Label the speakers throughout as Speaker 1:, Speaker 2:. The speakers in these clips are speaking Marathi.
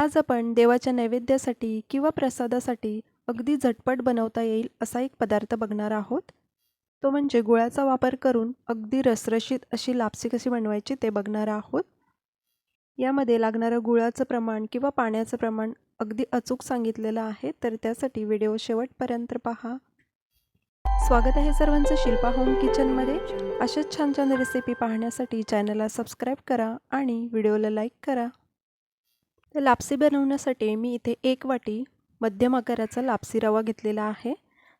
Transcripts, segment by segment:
Speaker 1: आज आपण देवाच्या नैवेद्यासाठी किंवा प्रसादासाठी अगदी झटपट बनवता येईल असा एक पदार्थ बघणार आहोत. तो म्हणजे गुळाचा वापर करून अगदी रसरशीत अशी लापसी कशी बनवायची ते बघणार आहोत. यामध्ये लागणारं गुळाचं प्रमाण किंवा पाण्याचं प्रमाण अगदी अचूक सांगितलेलं आहे तर त्यासाठी व्हिडिओ शेवटपर्यंत पहा. स्वागत आहे सर्वांचं शिल्पा होम किचनमध्ये. अशाच छान छान रेसिपी पाहण्यासाठी चॅनलला सबस्क्राईब करा आणि व्हिडिओला लाईक करा. तर लापसी बनवण्यासाठी मी इथे एक वाटी मध्यम आकाराचा लापसी रवा घेतलेला आहे.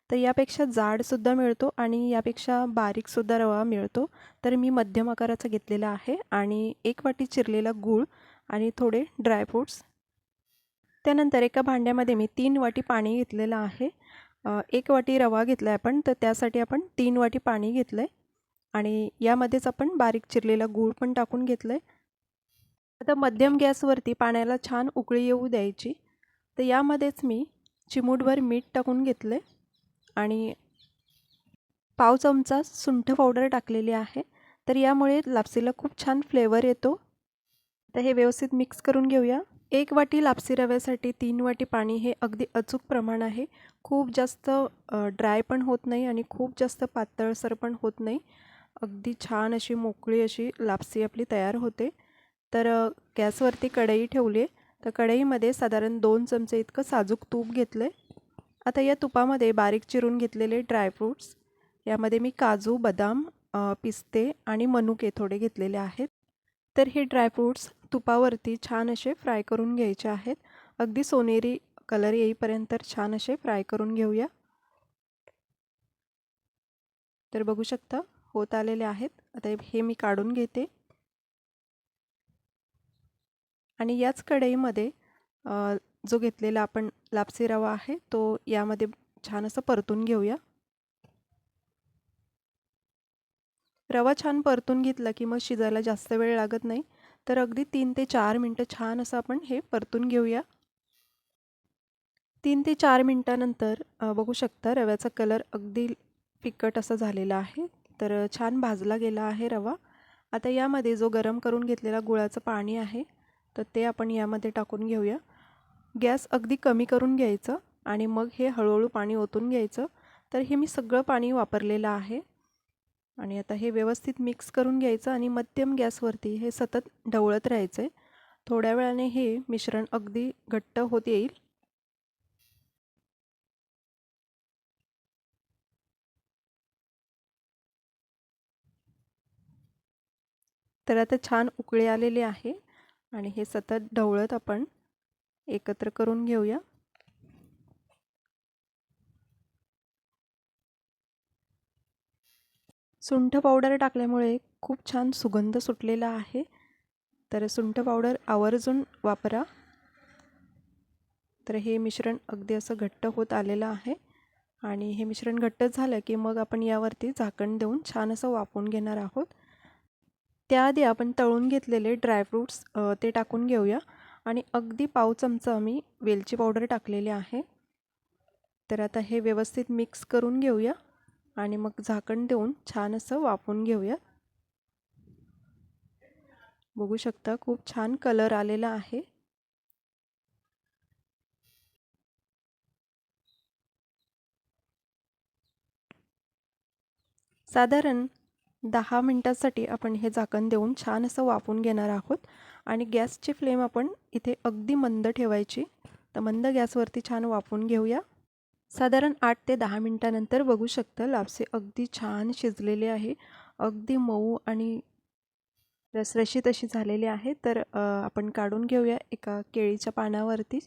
Speaker 1: तर यापेक्षा जाडसुद्धा मिळतो आणि यापेक्षा बारीकसुद्धा रवा मिळतो. तर मी मध्यम आकाराचा घेतलेला आहे आणि एक वाटी चिरलेला गूळ आणि थोडे ड्रायफ्रूट्स त्यानंतर एका भांड्यामध्ये मी तीन वाटी पाणी घेतलेलं आहे. एक वाटी रवा घेतला आहे आपण तर त्यासाठी आपण तीन वाटी पाणी घेतलं आहे आणि यामध्येच आपण बारीक चिरलेला गूळ पण टाकून घेतलं आहे आता मध्यम गॅसवरती पाण्याला छान उकळी येऊ द्यायची. तर यामध्येच मी चिमूटभर मीठ टाकून घेतले आणि पाव चमचा सुंठ पावडर टाकलेली आहे. तर यामुळे लापसीला खूप छान फ्लेवर येतो. तर हे व्यवस्थित मिक्स करून घेऊया. एक वाटी लापसी रव्यासाठी तीन वाटी पाणी हे अगदी अचूक प्रमाण आहे. खूप जास्त ड्राय पण होत नाही आणि खूप जास्त पातळसर पण होत नाही. अगदी छान अशी मोकळी अशी लापसी आपली तयार होते. तर गॅसवरती कढई ठेवली आहे तर कढईमध्ये साधारण दोन चमचे इतकं साजूक तूप घेतलं आहे आता या तुपामध्ये बारीक चिरून घेतलेले ड्रायफ्रूट्स यामध्ये मी काजू बदाम पिस्ते आणि मनुके थोडे घेतलेले आहेत. तर हे ड्रायफ्रूट्स तुपावरती छान असे फ्राय करून घ्यायचे आहेत. अगदी सोनेरी कलर येईपर्यंत छान असे फ्राय करून घेऊया. तर बघू शकता होत आलेले आहेत. आता हे मी काढून घेते. आणि याच कढईमध्ये जो घेतलेला आपण लापसी रवा आहे तो यामध्ये छान असं परतून घेऊया. रवा छान परतून घेतला की मग शिजायला जास्त वेळ लागत नाही. तर अगदी तीन ते चार मिनटं छान असं आपण हे परतून घेऊया. तीन ते चार मिनटानंतर बघू शकता रव्याचा कलर अगदी फिकट असं झालेला आहे. तर छान भाजला गेला आहे रवा. आता यामध्ये जो गरम करून घेतलेला गुळाचं पाणी आहे तर ते आपण यामध्ये टाकून घेऊया. गॅस अगदी कमी करून घ्यायचं आणि मग हे हळूहळू पाणी ओतून घ्यायचं. तर हे मी सगळं पाणी वापरलेलं आहे. आणि आता हे व्यवस्थित मिक्स करून घ्यायचं आणि मध्यम गॅसवरती हे सतत ढवळत राहायचं आहे थोड्या वेळाने हे मिश्रण अगदी घट्ट होत येईल. तर आता छान उकळे आलेले आहे. आणि हे सतत ढवळत आपण एकत्र करून घेऊया. सुंठ पावडर टाकल्यामुळे खूप छान सुगंध सुटलेला आहे. तर सुंठ पावडर आवर्जून वापरा. तर हे मिश्रण अगदी असं घट्ट होत आलेलं आहे. आणि हे मिश्रण घट्ट झालं की मग आपण यावरती झाकण देऊन छान असं वापरून घेणार आहोत. त्याआधी आपण तळून घेतलेले ड्रायफ्रूट्स ते टाकून घेऊया. आणि अगदी पाव चमचा मी वेलची पावडर टाकलेली आहे. तर आता हे व्यवस्थित मिक्स करून घेऊया. आणि मग झाकण देऊन छान असं वाफून घेऊया. बघू शकता खूप छान कलर आलेला आहे. साधारण दहा मिनटासाठी आपण हे झाकण देऊन छान असं वाफून घेणार आहोत. आणि गॅसची फ्लेम आपण इथे अगदी मंद ठेवायची. तर मंद गॅसवरती छान वाफून घेऊया. साधारण आठ ते दहा मिनटानंतर बघू शकता लापसे अगदी छान शिजलेले आहे. अगदी मऊ आणि रसरशीत अशी झालेली आहे. तर आपण काढून घेऊया एका केळीच्या पानावरती.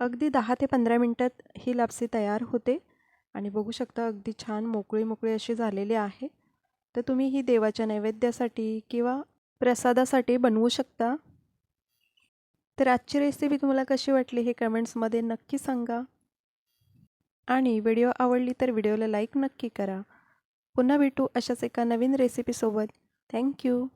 Speaker 1: अगदी दहा ते पंधरा मिनटात ही लापसी तयार होते. आणि बघू शकता अगदी छान मोकळी मोकळी अशी झालेली आहे. तर तुम्ही ही देवाच्या नैवेद्यासाठी किंवा प्रसादासाठी बनवू शकता. तर आजची रेसिपी तुम्हाला कशी वाटली हे कमेंट्समध्ये नक्की सांगा. आणि व्हिडिओ आवडली तर व्हिडिओला लाईक नक्की करा. पुन्हा भेटू अशाच एका नवीन रेसिपीसोबत थँक्यू